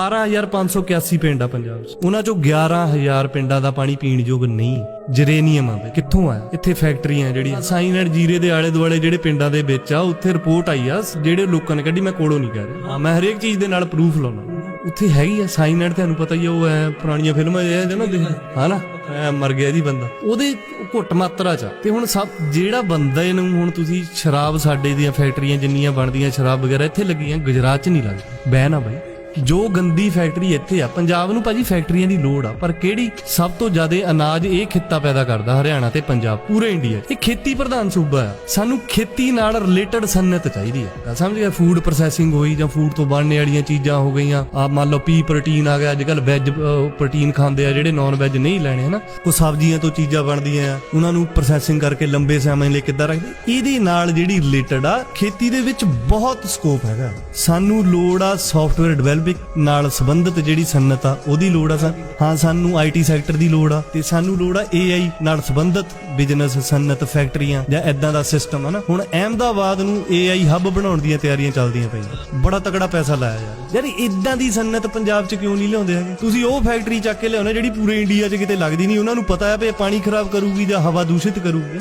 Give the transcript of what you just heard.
12581 ਪਿੰਡ ਆ ਪੰਜਾਬ 'ਚ। ਉਹਨਾਂ ਚੋਂ 11000 ਪਿੰਡਾਂ ਦਾ ਪਾਣੀ ਪੀਣ ਯੋਗ ਨਹੀਂ। ਜਰੇਨੀਅਮ ਆ ਕਿੱਥੋਂ ਆ? ਇੱਥੇ ਫੈਕਟਰੀਆਂ ਜਿਹੜੀਆਂ। ਸਾਈਨ ਜੀਰੇ ਦੇ ਆਲੇ ਦੁਆਲੇ ਜਿਹੜੇ ਪਿੰਡਾਂ ਦੇ ਵਿੱਚ ਆ ਉੱਥੇ ਰਿਪੋਰਟ ਆਈ ਆ। ਜਿਹੜੇ ਲੋਕਾਂ ਨੇ ਕੱਢੀ ਮੈਂ ਕੋਲੋਂ ਨਹੀਂ ਕਹਿ ਰਿਹਾ। ਹਾਂ, ਮੈਂ ਹਰੇਕ ਚੀਜ਼ ਦੇ ਨਾਲ ਪ੍ਰੂਫ ਲਾਉਣਾ ਉੱਥੇ ਹੈਗੀ ਆ ਸਾਈਨ ਤੁਹਾਨੂੰ ਪਤਾ ਹੀ ਆ, ਉਹ ਐ ਪੁਰਾਣੀਆਂ ਫਿਲਮਾਂ ਇਹ ਜਿਹਨਾਂ ਦੇ ਹਨਾ ਐ ਮਰ ਗਿਆ ਜੀ ਬੰਦਾ। ਉਹਦੇ ਘੁੱਟ ਮਾਤਰਾ ਚ ਆ। ਤੇ ਹੁਣ ਸਭ ਜਿਹੜਾ ਬੰਦਾ ਨੂੰ ਹੁਣ ਤੁਸੀਂ ਸ਼ਰਾਬ ਸਾਡੇ ਦੀਆਂ ਫੈਕਟਰੀਆਂ ਜਿੰਨੀਆਂ ਬਣਦੀਆਂ ਸ਼ਰਾਬ ਵਗੈਰਾ ਇੱਥੇ ਲੱਗੀਆਂ ਗੁਜਰਾਤ ਚ ਨਹੀਂ ਲੱਗਦੀ। ਬਹਿ ਨਾ ਬਾਈ। ਜੋ ਗੰਦੀ ਫੈਕਟਰੀ ਇੱਥੇ ਆ, ਪੰਜਾਬ ਨੂੰ ਭਾਜੀ ਫੈਕਟਰੀਆਂ ਦੀ ਲੋੜ ਆ, ਪਰ ਕਿਹੜੀ ਸਭ ਤੋਂ ਜ਼ਿਆਦਾ ਅਨਾਜ ਇਹ ਖਿੱਤਾ ਪੈਦਾ ਕਰਦਾ ਹਰਿਆਣਾ ਤੇ ਪੰਜਾਬ, ਪੂਰੇ ਇੰਡੀਆ ਇਹ ਖੇਤੀ ਪ੍ਰਧਾਨ ਸੂਬਾ ਆ। ਸਾਨੂੰ ਖੇਤੀ ਨਾਲ ਰਿਲੇਟਡ ਸੰਨਤ ਚਾਹੀਦੀ ਆ। ਸਮਝ ਗਿਆ? ਫੂਡ ਪ੍ਰੋਸੈਸਿੰਗ ਹੋਈ ਜਾਂ ਫੂਡ ਤੋਂ ਬਣਨੇ ਵਾਲੀਆਂ ਚੀਜ਼ਾਂ ਹੋ ਗਈਆਂ। ਆ ਮੰਨ ਲਓ ਪੀ ਪ੍ਰੋਟੀਨ ਆ ਗਿਆ ਅੱਜ ਕੱਲ ਵੈਜ ਪ੍ਰੋਟੀਨ ਖਾਂਦੇ ਆ, ਜਿਹੜੇ ਨਾਨ ਵੈਜ ਨਹੀਂ ਲੈਣੇ, ਹਨਾ? ਕੋ ਸਬਜ਼ੀਆਂ ਤੋਂ ਚੀਜ਼ਾਂ ਬਣਦੀਆਂ ਆ, ਉਹਨਾਂ ਨੂੰ ਪ੍ਰੋਸੈਸਿੰਗ ਕਰਕੇ ਲੰਬੇ ਸਮੇਂ ਲਈ ਕਿੱਦਾਂ ਰੱਖਦੇ? ਇਹਦੇ ਨਾਲ ਜਿਹੜੀ ਰਿਲੇਟਡ ਆ, ਖੇਤੀ ਦੇ ਵਿੱਚ ਬਹੁਤ ਸਕੋਪ ਹੈਗਾ। ਸਾਨੂੰ ਲੋੜ ਆ ਸੌਫਟਵੇਅਰ ਡਿਵੈਲਪਿੰਗ ਨਾਲ ਸੰਬੰਧਿਤ ਜਿਹੜੀ ਸੰਨਤ ਆ, ਉਹਦੀ ਲੋੜ ਆ ਸਾ- ਹਾਂ, ਸਾਨੂੰ ਆਈਟੀ ਸੈਕਟਰ ਦੀ ਲੋੜ ਆ ਤੇ ਸਾਨੂੰ ਲੋੜ ਆ ਏਆਈ ਨਾਲ ਸੰਬੰਧਿਤ ਬਿਜ਼ਨਸ ਸੰਨਤ ਫੈਕਟਰੀਆਂ ਜਾਂ ਐਦਾਂ ਦਾ ਸਿਸਟਮ ਆ ਨਾ ਹੁਣ ਅਹਿਮਦਾਬਾਦ ਨੂੰ ਏਆਈ ਹੱਬ ਬਣਾਉਣ ਦੀਆਂ ਤਿਆਰੀਆਂ ਚੱਲਦੀਆਂ ਪਈਆਂ। ਬੜਾ ਤਕੜਾ ਪੈਸਾ ਲਾਇਆ ਯਾਰ। ਯਾਰ ਇਦਾਂ ਦੀ ਸਨਅਤ ਪੰਜਾਬ 'ਚ ਕਿਉਂ ਨਹੀਂ ਲਿਆਉਂਦੇ ਹੈਗੇ? ਤੁਸੀਂ ਉਹ ਫੈਕਟਰੀ ਚੱਕ ਕੇ ਲਿਆਉਣਾ ਜਿਹੜੀ ਪੂਰੇ ਇੰਡੀਆ 'ਚ ਕਿਤੇ ਲੱਗਦੀ ਨਹੀਂ, ਉਹਨਾਂ ਨੂੰ ਪਤਾ ਹੈ ਵੀ ਪਾਣੀ ਖਰਾਬ ਕਰੂਗੀ ਜਾਂ ਹਵਾ ਦੂਸ਼ਿਤ ਕਰੂਗੀ।